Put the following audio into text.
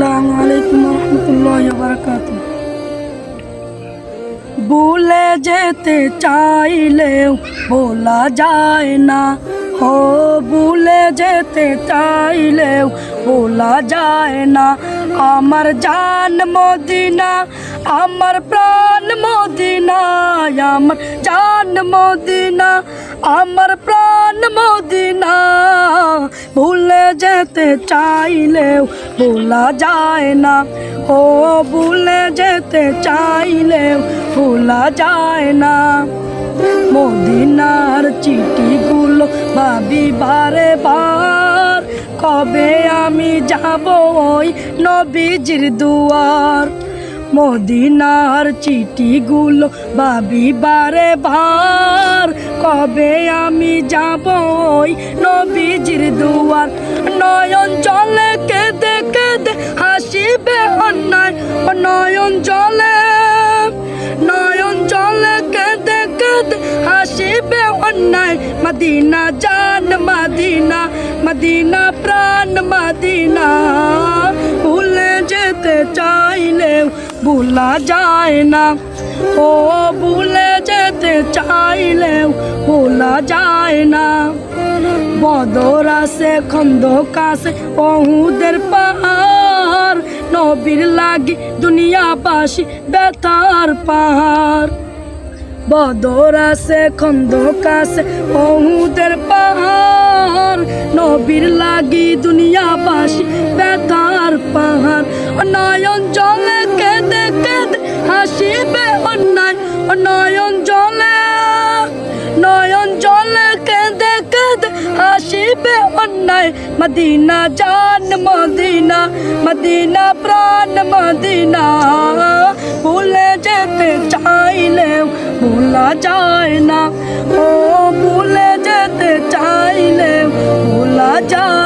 আসসালামু আলাইকুম রহমতুল্লাহ ভুলে যেতে চাইলেও বলা যায় না। হো, ভুলে যেতে চাইলেও বলা যায় না। আমার জান মদিনা, আমার প্রাণ মদিনা, আমার জান মদিনা, আমার প্রাণ মদিনা। যেতে চাইলেও ভোলা যায় না। ও ভুলে যেতে চাইলেও ভোলা যায় না। মদিনার চিঠিগুলো ভাবি বারে বার, কবে আমি যাব ওই নবীজির দুয়ার? মদিনার চিঠিগুলো ভাবি বারে বার, কবে আমি যাব ওই দুয়ার, নয়ন জলে কেঁদে কেঁদে হাসিবে অন্যায়, নয়ন জলে নয়ন জলে কেঁদে কেঁদে হাসিবে অন্যায়। মদিনা জান, মদিনা মদিনা প্রাণ, মদিনা, ভুলে যেতে চাইলেও ভুলা যায় না। ও ভুলে যেতে চাইলেও ভোলা যায় না। বদর আছে, খন্দক আছে বহুদের পাহাড়। নবীর লাগি দুনিয়াবাসী বেতার পাহাড়। বদর আছে, খন্দক আছে বহুদের পাহাড়। নবীর লাগি দুনিয়া দুনিয়াবাসী বেতার পাহাড়। নয়ন জলে কেঁদে কেঁদে হাসিবে হাসিবে অন্যায়, মদিনা জান, মদিনা মদিনা প্রাণ, মদিনা। ভুলে যেতে চাইলেও ভোলা যায় না। ও ভুলে যেতে চাইলেও ভোলা যায়